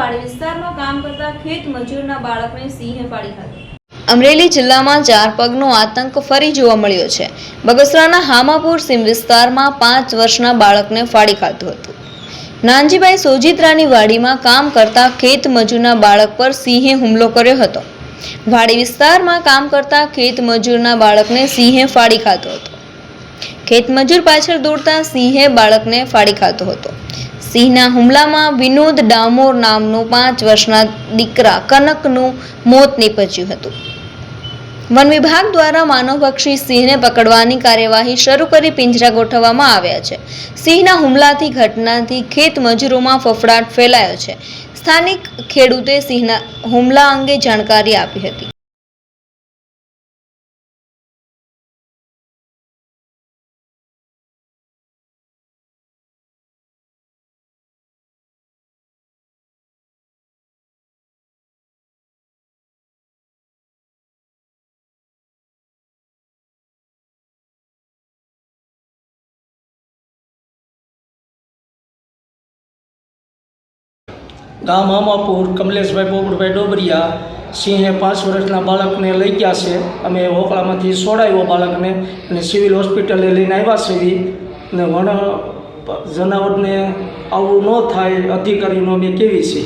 વાડી વિસ્તારમાં કામ કરતા ખેત મજૂરના બાળકને સિંહે પાડી ખાધો. અમરેલી જિલ્લામાં ચાર પગનો આતંક ફરી જોવા મળ્યો છે. બગસરાના હામાપુર સીમ વિસ્તારમાં પાંચ વર્ષના બાળકને ફાડી ખાધું હતું. નાનજીભાઈ સોજિત્રાની વાડીમાં કામ કરતા ખેત મજૂરના બાળક પર સિંહે હુમલો કર્યો હતો. વાડી વિસ્તારમાં કામ કરતા ખેત મજૂરના બાળકને સિંહે ફાડી ખાધો હતો. ખેત મજૂર પાછળ દોડતા સિંહે બાળકને ફાડી ખાધો હતો. સિંહના હુમલામાં વિનોદ ડામોર નામનો પાંચ વર્ષના દીકરા કનકનું મોત નીપજ્યું હતું. વન વિભાગ દ્વારા માનવભક્ષી સિંહને પકડવાની કાર્યવાહી શરૂ કરી પિંજરા ગોઠવવામાં આવ્યા છે. સિંહના હુમલાથી ઘટનાથી ખેત મજૂરોમાં ફફડાટ ફેલાયો છે. સ્થાનિક ખેડૂતે સિંહના હુમલા અંગે જાણકારી આપી હતી. ગામ હામાપુર કમલેશભાઈ બોબડભાઈ ડોબરિયા સિંહે પાંચ વર્ષના બાળકને લઈ ગયા છે. અમે હોકળામાંથી છોડાવ્યો બાળકને અને સિવિલ હોસ્પિટલે લઈને આવ્યા છીએ ને વણ જનાવરને આવું ન થાય અધિકારીનો અમે કેવી છીએ